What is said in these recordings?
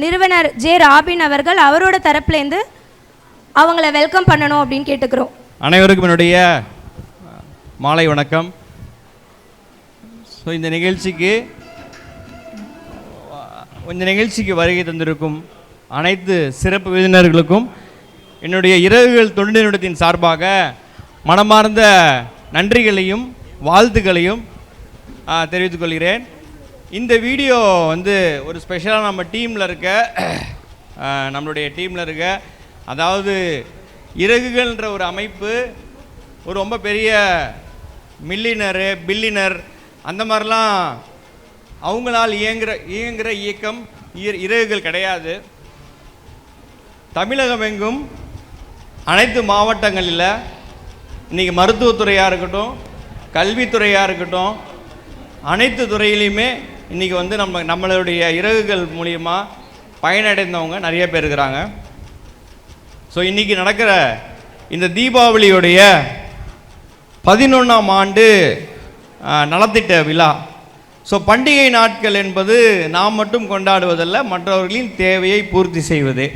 நிறுவனர் J robin அவர்கள் அவரோட தரப்புலேருந்து அவங்கள வெல்கம் பண்ணணும் அப்படின்னு கேட்டுக்கிறோம். அனைவருக்கும் என்னுடைய மாலை வணக்கம். ஸோ இந்த நிகழ்ச்சிக்கு இந்த நிகழ்ச்சிக்கு வருகை தந்திருக்கும் அனைத்து சிறப்பு விருந்தினர்களுக்கும் என்னுடைய இரவுகள் தொண்டு நிறுவனத்தின் சார்பாக மனமார்ந்த நன்றிகளையும் வாழ்த்துக்களையும் தெரிவித்துக் கொள்கிறேன். இந்த வீடியோ வந்து ஒரு ஸ்பெஷலாக நம்ம டீமில் இருக்க நம்மளுடைய டீமில் இருக்க அதாவது இறகுகள்ன்ற ஒரு அமைப்பு ஒரு ரொம்ப பெரிய மில்லினரு பில்லினர் அந்த மாதிரிலாம் அவங்களால் இயங்குகிற இயங்குகிற இயக்கம் இறகுகள் கிடையாது. தமிழகம் எங்கும் அனைத்து மாவட்டங்களில் இன்றைக்கி மருத்துவத்துறையாக இருக்கட்டும் கல்வித்துறையாக இருக்கட்டும் அனைத்து துறையிலையுமே இன்றைக்கி வந்து நம்ம நம்மளுடைய இறகுகள் மூலியமாக பயனடைந்தவங்க நிறைய பேர் இருக்கிறாங்க. ஸோ இன்றைக்கி நடக்கிற இந்த தீபாவளியுடைய பதினொன்றாம் ஆண்டு நலத்திட்ட விழா. ஸோ பண்டிகை நாட்கள் என்பது நாம் மட்டும் கொண்டாடுவதல்ல மற்றவர்களின் தேவையை பூர்த்தி செய்வது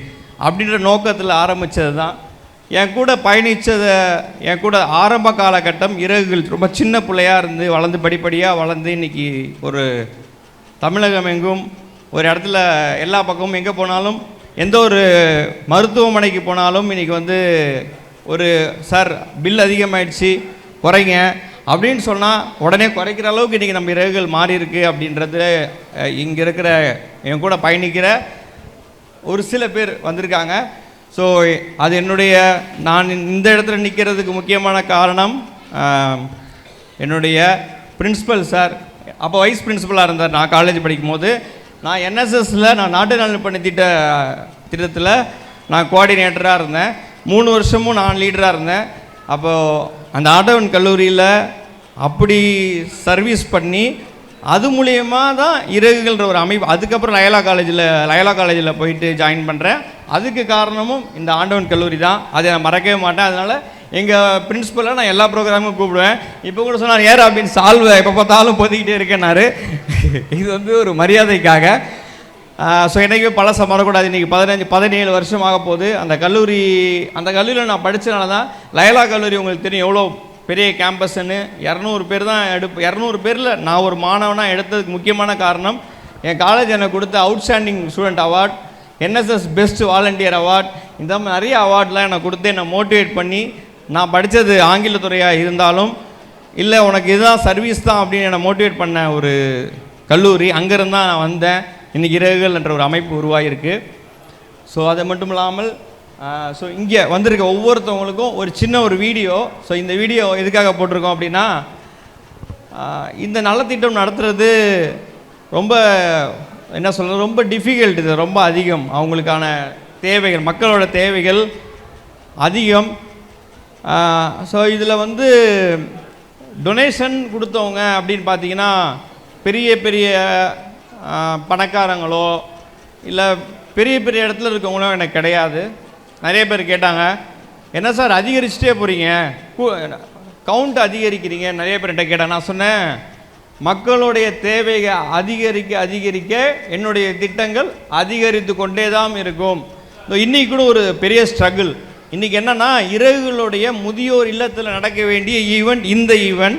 அப்படின்ற நோக்கத்தில் ஆரம்பித்தது தான் என் கூட பயணித்ததை என் கூட ஆரம்ப காலகட்டம் இறகுகள் ரொம்ப சின்ன பிள்ளையாக இருந்து வளர்ந்து படிப்படியாக வளர்ந்து இன்னைக்கு ஒரு தமிழகம் எங்கும் ஒரு இடத்துல எல்லா பக்கமும் எங்கே போனாலும் எந்த ஒரு மருத்துவமனைக்கு போனாலும் இன்றைக்கி வந்து ஒரு சார் பில் அதிகமாகிடுச்சு குறைங்க. அப்படின்னு சொன்னால் உடனே குறைக்கிற அளவுக்கு இன்றைக்கி நம்ம இறகுகள் மாறி இருக்கு அப்படின்றது இங்கே இருக்கிற என் கூட பயணிக்கிற ஒரு சில பேர் வந்திருக்காங்க. ஸோ அது என்னுடைய நான் இந்த இடத்துல நிற்கிறதுக்கு முக்கியமான காரணம் என்னுடைய பிரின்சிபல் சார் அப்போ வைஸ் பிரின்சிபலாக இருந்தார். நான் காலேஜ் படிக்கும்போது நான் என்எஸ்எஸில் நான் நாட்டு நலப்பணி திட்ட திட்டத்தில் நான் கோஆர்டினேட்டராக இருந்தேன். மூணு வருஷமும் நான் லீடராக இருந்தேன். அப்போது அந்த ஆட்டவன் கல்லூரியில் அப்படி சர்வீஸ் பண்ணி அது மூலியமாக தான் இறகுகள்ன்ற ஒரு அமைப்பு அதுக்கப்புறம் லயலா காலேஜில் லயலா காலேஜில் போயிட்டு ஜாயின் பண்ணுறேன் அதுக்கு காரணமும் இந்த ஆண்டவன் கல்லூரி தான். அதை நான் மறக்கவே மாட்டேன். அதனால் எங்கள் பிரின்ஸிபலாக நான் எல்லா ப்ரோக்ராமும் கூப்பிடுவேன். இப்போ கூட சொன்னார் ஏர் அப்படின்னு சால்வை? எப்போ பார்த்தாலும் பொதிக்கிட்டே இருக்கேன்னாரு. இது வந்து ஒரு மரியாதைக்காக. ஸோ என்றைக்குமே பழசம் வரக்கூடாது இன்றைக்கி பதினஞ்சு பதினேழு வருஷம் ஆக போகுது. அந்த கல்லூரி அந்த கல்லூரியில் நான் படித்தனால தான் லயலா கல்லூரி உங்களுக்கு தெரியும் எவ்வளோ பெரிய கேம்பஸ்ன்னு. இரநூறு பேர் தான் எடுப்பு இரநூறு பேரில் நான் ஒரு மாணவனாக எடுத்ததுக்கு முக்கியமான காரணம் என் காலேஜ் எனக்கு கொடுத்த outstanding student award NSS best volunteer award இந்த மாதிரி நிறைய அவார்ட்லாம் எனக்கு கொடுத்து என்னை மோட்டிவேட் பண்ணி நான் படித்தது ஆங்கிலத்துறையாக இருந்தாலும் இல்லை உனக்கு இதுதான் சர்வீஸ் தான் அப்படின்னு என்னை மோட்டிவேட் பண்ண ஒரு கல்லூரி அங்கேருந்து தான் நான் வந்தேன். இன்றைக்கி இரவுகள் என்ற ஒரு அமைப்பு உருவாகிருக்கு ஸோ அது மட்டும் இல்லாமல் ஸோ இங்கே வந்திருக்க ஒவ்வொருத்தவங்களுக்கும் ஒரு சின்ன ஒரு வீடியோ. ஸோ இந்த வீடியோ எதுக்காக போட்டிருக்கோம் அப்படின்னா இந்த நலத்திட்டம் நடத்துறது ரொம்ப என்ன சொல்கிறது ரொம்ப டிஃபிகல்ட் இது ரொம்ப அதிகம். அவங்களுக்கான தேவைகள் மக்களோட தேவைகள் அதிகம். ஸோ இதில் வந்து டொனேஷன் கொடுத்தவங்க அப்படின்னு பார்த்தீங்கன்னா பெரிய பெரிய பணக்காரங்களோ இல்லை பெரிய பெரிய இடத்துல இருக்கவங்களோ எனக்கு கிடையாது. நிறைய பேர் கேட்டாங்க என்ன சார் அதிகரிச்சுட்டே போகிறீங்க கவுண்ட் அதிகரிக்கிறீங்க? நிறைய பேர் என்கிட்ட கேட்டாங்க. நான் சொன்னேன் மக்களுடைய தேவையை அதிகரிக்க அதிகரிக்க என்னுடைய திட்டங்கள் அதிகரித்து கொண்டே தான் இருக்கும். இன்றைக்கி இன்னைக்கு கூட ஒரு பெரிய ஸ்ட்ரகிள் இன்னைக்கு என்னன்னா இறகுகளுடைய முதியோர் இல்லத்தில் நடக்க வேண்டிய ஈவெண்ட் இந்த ஈவெண்ட்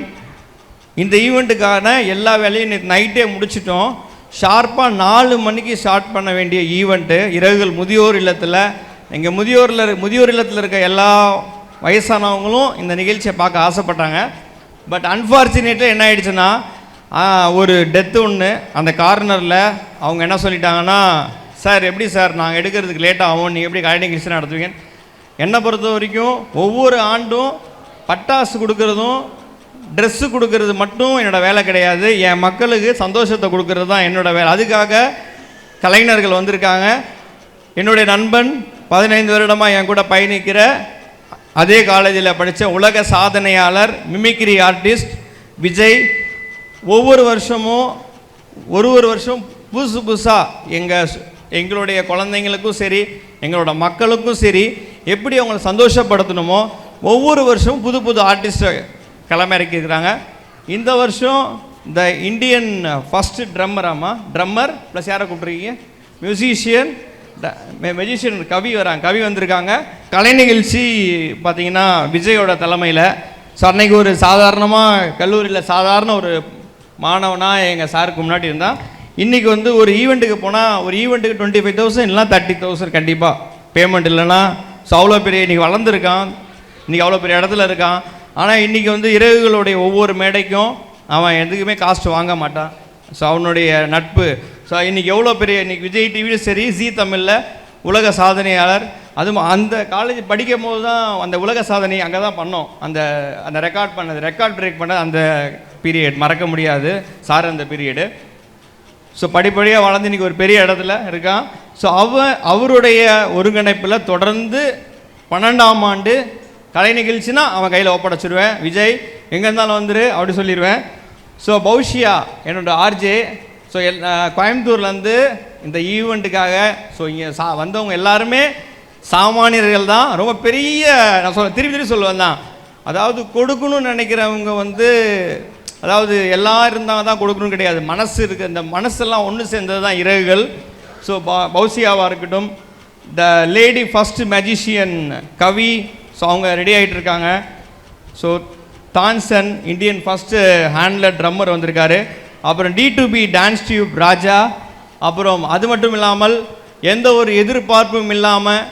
இந்த ஈவெண்ட்டுக்கான எல்லா வேலையும் நேற்று நைட்டே முடிச்சிட்டோம். ஷார்ப்பாக நாலு மணிக்கு ஸ்டார்ட் பண்ண வேண்டிய ஈவெண்ட்டு இரவுகள் முதியோர் இல்லத்தில். எங்கள் முதியோரில் முதியோர் இல்லத்தில் இருக்க எல்லா வயசானவங்களும் இந்த நிகழ்ச்சியை பார்க்க ஆசைப்பட்டாங்க. பட் அன்ஃபார்ச்சுனேட்லி என்ன ஆயிடுச்சுன்னா ஒரு டெத்து ஒன்று அந்த கார்னரில் அவங்க என்ன சொல்லிட்டாங்கன்னா சார் எப்படி சார்? நாங்கள் எடுக்கிறதுக்கு லேட் ஆகும்? நீங்கள் எப்படி கலை நிகழ்ச்சி நடத்துவீங்க என்னை பொறுத்த வரைக்கும் ஒவ்வொரு ஆண்டும் பட்டாசு கொடுக்கறதும் ட்ரெஸ்ஸு கொடுக்கறது மட்டும் என்னோட வேலை கிடையாது. என் மக்களுக்கு சந்தோஷத்தை கொடுக்கறது தான் என்னோட வேலை. அதுக்காக கலைஞர்கள் வந்திருக்காங்க. என்னுடைய நண்பன் பதினைந்து வருடமாக என் கூட பயணிக்கிற அதே காலேஜில் படித்த உலக சாதனையாளர் மிமிக்ரி ஆர்டிஸ்ட் விஜய். ஒவ்வொரு வருஷமும் ஒரு ஒரு வருஷம் புதுசு புதுசாக எங்கள் எங்களுடைய குழந்தைங்களுக்கும் சரி எங்களோட மக்களுக்கும் சரி எப்படி அவங்கள சந்தோஷப்படுத்தணுமோ ஒவ்வொரு வருஷமும் புது புது ஆர்டிஸ்ட்டை கிளம்பிறக்கிருக்கிறாங்க இந்த வருஷம் இந்த இந்தியன் ஃபஸ்ட்டு ட்ரம்மராமா ட்ரம்மர் ப்ளஸ் யாரை கூப்பிட்ருக்கீங்க மியூசிஷியன் மெஜிஷியன் கவி வராங்க கவி வந்திருக்காங்க. கலை நிகழ்ச்சி பார்த்தீங்கன்னா விஜயோட தலைமையில். ஸோ அன்னைக்கு ஒரு சாதாரணமாக கல்லூரியில் சாதாரண ஒரு மாணவனாக எங்கள் சாருக்கு முன்னாடி இருந்தான் இன்றைக்கி வந்து ஒரு ஈவெண்ட்டுக்கு போனால் ஒரு ஈவெண்ட்டுக்கு டுவெண்ட்டி ஃபைவ் தௌசண்ட் இல்லைனா தேர்ட்டி தௌசண்ட் கண்டிப்பாக பேமெண்ட் இல்லைன்னா ஸோ அவ்வளோ பெரிய இன்றைக்கி வளர்ந்துருக்கான். இன்றைக்கி அவ்வளோ பெரிய இடத்துல இருக்கான். ஆனால் இன்றைக்கி வந்து இரவுகளுடைய ஒவ்வொரு மேடைக்கும் அவன் எதுக்குமே காஸ்ட் வாங்க மாட்டான். ஸோ அவனுடைய நட்பு. ஸோ இன்றைக்கி எவ்வளோ பெரிய இன்றைக்கி விஜய் டிவியும் சரி ஜீ தமிழில் உலக சாதனையாளர். அதுவும் அந்த காலேஜ் படிக்கும் போது தான் அந்த உலக சாதனை அங்கே தான் பண்ணோம். அந்த அந்த ரெக்கார்ட் பண்ணது ரெக்கார்ட் பிரேக் பண்ண அந்த பீரியட் மறக்க முடியாது. சார் அந்த பீரியடு ஸோ படிப்படியாக வளர்ந்து இன்றைக்கி ஒரு பெரிய இடத்துல இருக்கான். ஸோ அவ அவருடைய ஒருங்கிணைப்பில் தொடர்ந்து பன்னெண்டாம் ஆண்டு கலை நிகழ்ச்சினா அவன் கையில் ஒப்படைச்சிருவேன். விஜய் எங்கே இருந்தாலும் வந்துரு அப்படி சொல்லிடுவேன் ஸோ பௌஷியா என்னோட ஆர்ஜே ஸோ எல் கோயம்புத்தூர்லேருந்து இந்த ஈவெண்ட்டுக்காக ஸோ இங்கே சா வந்தவங்க எல்லாருமே சாமானியர்கள் தான். ரொம்ப பெரிய நான் சொல்ல திருப்பி திருப்பி சொல்லுவேன் தான். அதாவது கொடுக்கணும்னு நினைக்கிறவங்க வந்து அதாவது எல்லாம் இருந்தால் தான் கொடுக்கணும்னு கிடையாது. மனசு இருக்குது இந்த மனசெல்லாம் ஒன்று சேர்ந்தது தான் இறகுகள். ஸோ பௌசியாவாக இருக்கட்டும் the lady first magician Kavi so அவங்க ரெடி ஆகிட்டு இருக்காங்க ஸோ தான்சன் இந்தியன் ஃபஸ்ட்டு ஹேண்டில் ட்ரம்மர் வந்திருக்காரு. அப்புறம் T to B dance tube Raja. அப்புறம் அது மட்டும் இல்லாமல் எந்த ஒரு எதிர்பார்ப்பும் இல்லாமல்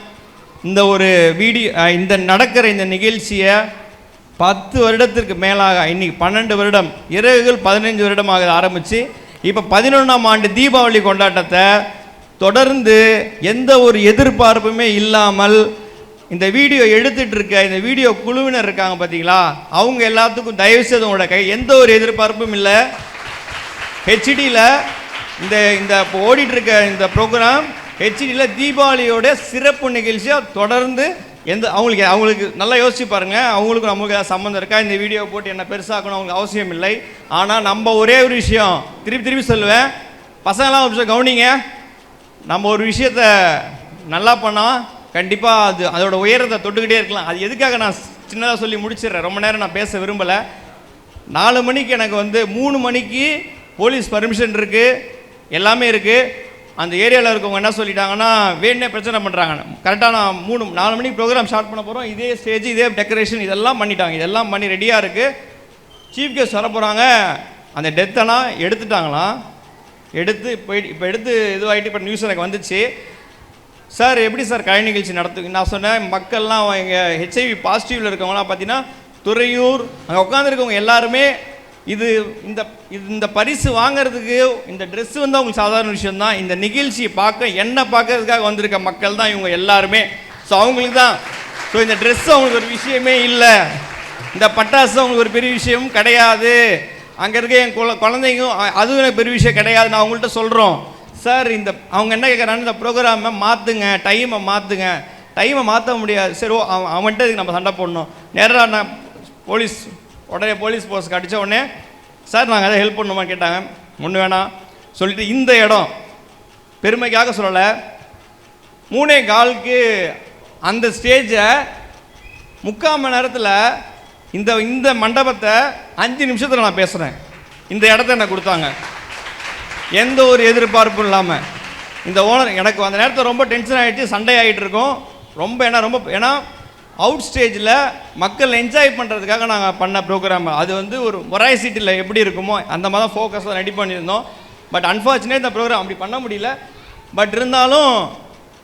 இந்த ஒரு வீடியோ இந்த நடக்கிற இந்த நிகழ்ச்சியை பத்து வருடத்திற்கு மேலாக இன்றைக்கி பன்னெண்டு வருடம் இரவுகள் பதினஞ்சு வருடமாக ஆரம்பித்து இப்போ பதினொன்றாம் ஆண்டு தீபாவளி கொண்டாட்டத்தை தொடர்ந்து எந்த ஒரு எதிர்பார்ப்புமே இல்லாமல் இந்த வீடியோ எடுத்துட்டு இருக்க இந்த வீடியோ குழுவினர் இருக்காங்க பார்த்தீங்களா அவங்க எல்லாத்துக்கும் தயவு செய்து உங்களோட கை எந்த ஒரு எதிர்பார்ப்பும் இல்லை. ஹெச்டியில் இந்த இந்த இப்போ ஓடிட்டு இருக்க இந்த ப்ரோக்ராம் ஹெச்டியில் தீபாவளியோட சிறப்பு நிகழ்ச்சியாக தொடர்ந்து எந்த அவங்களுக்கு அவங்களுக்கு நல்லா யோசிச்சு பாருங்கள் அவங்களுக்கும் நம்மளுக்கு ஏதாவது சம்மந்தம் இருக்கா? இந்த வீடியோ போட்டு என்ன பெருசாக்கணும் அவங்களுக்கு அவசியம் இல்லை. ஆனால் நம்ம ஒரே ஒரு விஷயம் திருப்பி திருப்பி சொல்லுவேன். பசங்களாம் ஒரு கவனிங்க. நம்ம ஒரு விஷயத்த நல்லா பண்ணால் கண்டிப்பாக அது அதோட உயரத்தை தொட்டுக்கிட்டே இருக்கலாம். அது எதுக்காக நான் சின்னதாக சொல்லி முடிச்சிடுறேன்? ரொம்ப நேரம் நான் பேச விரும்பலை. நாலு மணிக்கு எனக்கு வந்து மூணு மணிக்கு போலீஸ் பர்மிஷன் இருக்குது எல்லாமே இருக்குது அந்த ஏரியாவில் இருக்கவங்க என்ன சொல்லிட்டாங்கன்னா வேணே பிரச்சனை பண்ணுறாங்க கரெக்டாக நான் மூணு நாலு மணிக்கு ப்ரோக்ராம் ஸ்டார்ட் பண்ண போகிறோம் இதே ஸ்டேஜ் இதே டெக்கரேஷன் இதெல்லாம் பண்ணிட்டாங்க. இதெல்லாம் பண்ணி ரெடியாக இருக்குது சீஃப் கெஸ்ட் வர போகிறாங்க அந்த டெத்தெல்லாம் எடுத்துட்டாங்களாம். எடுத்து போயிட்டு இப்போ எடுத்து இதுவாகிட்டு இப்போ நியூஸ் எனக்கு வந்துச்சு. சார் எப்படி சார் கலை நிகழ்ச்சி நடத்து நான் சொன்னேன் மக்கள்லாம் எங்கள் ஹெச்ஐவி பாசிட்டிவில் இருக்கவங்களாம் பார்த்தீங்கன்னா துறையூர் அங்கே உட்காந்துருக்கவங்க எல்லாருமே இது இந்த இது இந்த பரிசு வாங்குறதுக்கு இந்த ட்ரெஸ்ஸு வந்து அவங்களுக்கு சாதாரண விஷயம் தான் இந்த நிகழ்ச்சியை பார்க்க என்ன பார்க்கறதுக்காக வந்திருக்க மக்கள் தான் இவங்க எல்லாருமே. ஸோ அவங்களுக்கு தான். ஸோ இந்த ட்ரெஸ் அவங்களுக்கு ஒரு விஷயமே இல்லை. இந்த பட்டாசு அவங்களுக்கு ஒரு பெரிய விஷயம் கிடையாது. அங்கே இருக்க என் குழ குழந்தைங்க அதுவும் எனக்கு பெரிய விஷயம் கிடையாது. நான் அவங்கள்ட்ட சொல்கிறோம் சார் இந்த அவங்க என்ன கேட்குறாங்க இந்த ப்ரோக்ராமை மாற்றுங்க டைமை மாற்றுங்க டைமை மாற்ற முடியாது. சரி ஓ அவன் அவன்கிட்ட இதுக்கு நம்ம சண்டை போடணும். நேராக நான் போலீஸ் உடனே போலீஸ் போஸ்ட் அடித்த உடனே சார் நாங்கள் அதை ஹெல்ப் பண்ணுமா கேட்டாங்க. ஒன்று வேணாம். சொல்லிட்டு இந்த இடம் பெருமைக்காக சொல்லலை. மூணே காலுக்கு அந்த ஸ்டேஜை முக்கால் மணி நேரத்தில் இந்த இந்த மண்டபத்தை அஞ்சு நிமிஷத்தில் நான் பேசுகிறேன் இந்த இடத்த எனக்கு கொடுத்தாங்க? எந்த ஒரு எதிர்பார்ப்பும் இல்லாமல் இந்த ஓனர் எனக்கு அந்த நேரத்தில் ரொம்ப டென்ஷன் ஆகிடுச்சு சண்டை ஆகிட்டு இருக்கோம். ரொம்ப ஏன்னா ரொம்ப ஏன்னா அவுட் ஸ்டேஜில் மக்கள் என்ஜாய் பண்ணுறதுக்காக நாங்கள் பண்ண ப்ரோக்ராம் அது வந்து ஒரு மொராய் சீட்டில் எப்படி இருக்குமோ அந்த மாதிரி தான் ஃபோக்கஸாக ரெடி பண்ணியிருந்தோம். பட் அன்ஃபார்ச்சுனேட் இந்த ப்ரோக்ராம் அப்படி பண்ண முடியல. பட் இருந்தாலும்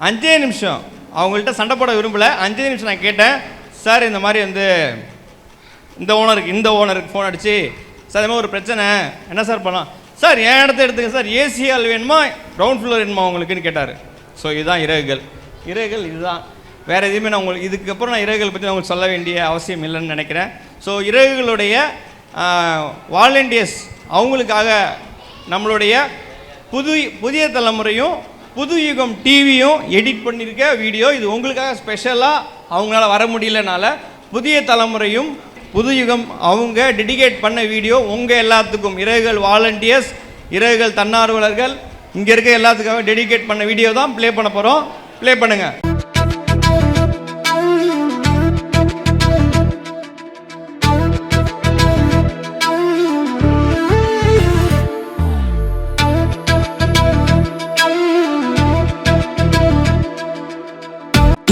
அஞ்சே நிமிஷம். அவங்கள்ட்ட சண்டை போட விரும்பலை. அஞ்சே நிமிஷம் நான் கேட்டேன் சார் இந்த மாதிரி வந்து இந்த ஓனருக்கு இந்த ஓனருக்கு ஃபோன் அடிச்சு சார் அதே மாதிரி ஒரு பிரச்சனை. என்ன சார் பண்ணலாம்? சார் என் இடத்த எடுத்துங்க சார். ஏசி ஹால் வேணுமா? கிரவுண்ட் ஃப்ளோர் வேணுமா உங்களுக்குன்னு கேட்டார். ஸோ இதுதான் இறகுகள் இறகுகள் இதுதான். வேறு எதுவுமே நான் உங்களுக்கு இதுக்கப்புறம் நான் இறகுகள் பற்றி நான் உங்களுக்கு சொல்ல வேண்டிய அவசியம் இல்லைன்னு நினைக்கிறேன். ஸோ இறகுகளுடைய வாலண்டியர்ஸ் அவங்களுக்காக நம்மளுடைய புது புதிய தலைமுறையும் புது யுகம் டிவியும் எடிட் பண்ணியிருக்க வீடியோ இது உங்களுக்காக ஸ்பெஷலாக அவங்களால வர முடியலனால புதிய தலைமுறையும் புது யுகம் அவங்க டெடிகேட் பண்ண வீடியோ உங்கள் எல்லாத்துக்கும். இறகுகள் வாலண்டியர்ஸ் இறகுகள் தன்னார்வலர்கள் இங்கே இருக்க எல்லாத்துக்காக டெடிகேட் பண்ண வீடியோ தான் ப்ளே பண்ண போகிறோம் ப்ளே பண்ணுங்கள்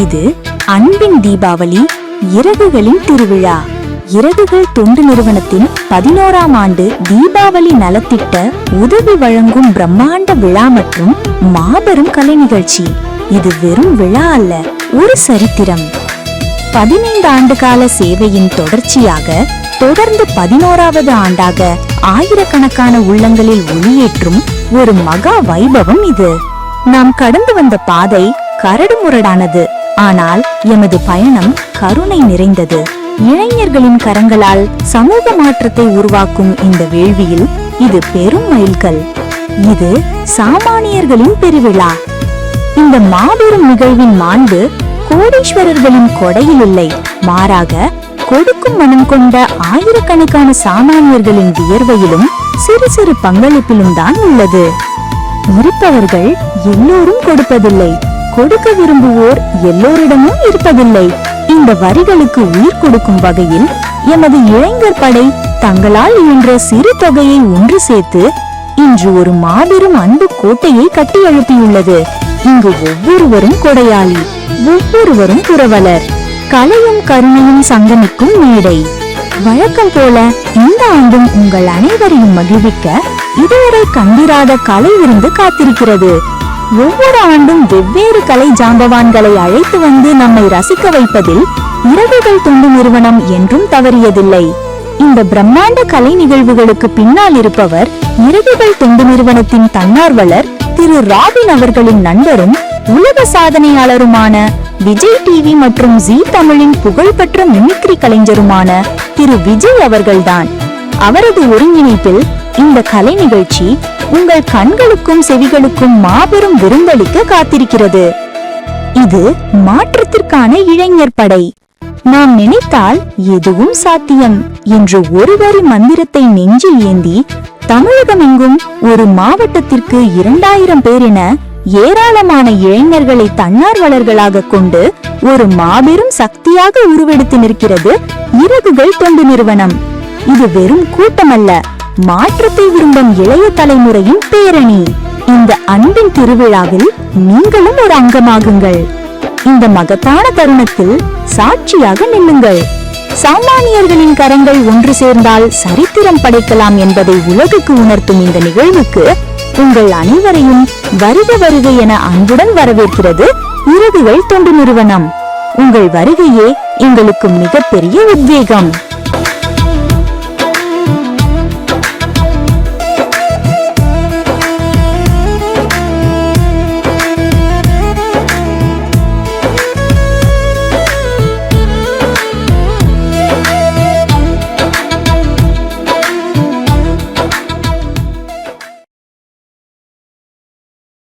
இது அன்பின் தீபாவளி இறகுகளின் திருவிழா. இறகுகள் தொண்டு நிறுவனத்தின் பதினோராம் ஆண்டு தீபாவளி நலத்திட்ட உதவி வழங்கும் பிரம்மாண்ட விழா மற்றும் மாபெரும் கலை நிகழ்ச்சி. இது வெறும் விழா அல்ல ஒரு சரித்திரம். பதினைந்து ஆண்டு கால சேவையின் தொடர்ச்சியாக தொடர்ந்து பதினோராவது ஆண்டாக ஆயிரக்கணக்கான உள்ளங்களில் ஒளியேற்றும் ஒரு மகா வைபவம் இது. நாம் கடந்து வந்த பாதை கரடுமுரடானது ஆனால் எமது பயணம் கருணை நிறைந்தது. இளைஞர்களின் கரங்களால் சமூக மாற்றத்தை உருவாக்கும் இந்த வேள்வியில் இது பெரும் மைல்கல் இது சாமானியர்களின் பெருவிழா. இந்த மாபெரும் நிகழ்வின் மாண்பு கோடீஸ்வரர்களின் கொடையில் இல்லை. மாறாக கொடுக்கும் மனம் கொண்ட ஆயிரக்கணக்கான சாமானியர்களின் வியர்வையிலும் சிறு சிறு பங்களிப்பிலும் தான் உள்ளது. இருப்பவர்கள் எல்லோரும் கொடுப்பதில்லை. கொடுக்க விரும்புவோர் எல்லோரிடமும் இருப்பதில்லை. இந்த வரிகளுக்கு உயிர் கொடுக்கும் வகையில் எமது இளைஞர் படை தங்களால் இயன்ற சிறு தொகையை ஒன்று சேர்த்து இன்று ஒரு மாபெரும் அன்பு கோட்டையை கட்டி எழுப்பியுள்ளது. இங்கு ஒவ்வொருவரும் கொடையாளி ஒவ்வொருவரும் புரவலர். கலையும் கருணையும் சங்கமிக்கும் மேடை. வழக்கம் போல இந்த ஆண்டும் உங்கள் அனைவரையும் மகிழ்விக்க இதுவரை கண்டிராத கலை விருந்து காத்திருக்கிறது. ஒவ்வொரு ஆண்டும் வெவ்வேறு கலை ஜாம்பவான்களை அழைத்து வந்து நம்மை ரசிக்க வைப்பதில் இரவுகள் தொண்டு நிறுவனம் என்றும் தவறியதில்லை. இந்த பிரம்மாண்ட கலை நிகழ்வுகளுக்கு பின்னால் இருப்பவர் இரவுகள் தொண்டு நிறுவனத்தின் தன்னார்வலர் திரு ராபின் அவர்களின் நண்பரும் உலக சாதனையாளருமான விஜய் டிவி மற்றும் ஜி தமிழின் புகழ்பெற்ற மிமிக்ரி கலைஞருமான திரு விஜய் அவர்கள்தான். அவரது ஒருங்கிணைப்பில் இந்த கலை நிகழ்ச்சி உங்கள் கண்களுக்கும் செவிகளுக்கும் மாபெரும் விருந்தளிக்க காத்திருக்கிறது. இது மாற்றத்திற்கான இளைஞர் படை. நாம் நினைத்தால் எதுவும் சாத்தியம் என்று ஒரு வரி மந்திரத்தை நெஞ்சில் ஏந்தி தமிழகமெங்கும் ஒரு மாவட்டத்திற்கு இரண்டாயிரம் பேர் என ஏராளமான இளைஞர்களை தன்னார்வலர்களாக கொண்டு ஒரு மாபெரும் சக்தியாக உருவெடுத்து நிற்கிறது இறகுகள் தொண்டு நிறுவனம். இது வெறும் கூட்டமல்ல மாற்றத்தை விரும்பும் இளைய தலைமுறையின் பேரணி. இந்த அன்பின் திருவிழாவில் நீங்களும் ஒரு அங்கமாகுங்கள். இந்த மகத்தான தருணத்தில் சாட்சியாக நில்லுங்கள். சாமானியர்களின் கரங்கள் ஒன்று சேர்ந்தால் சரித்திரம் படைக்கலாம் என்பதை உலகுக்கு உணர்த்தும் இந்த நிகழ்வுக்கு உங்கள் அனைவரையும் வருக வருக என அன்புடன் வரவேற்கிறது இறுதிகள் தொண்டு நிறுவனம். உங்கள் வருகையே எங்களுக்கு மிகப்பெரிய உத்வேகம்.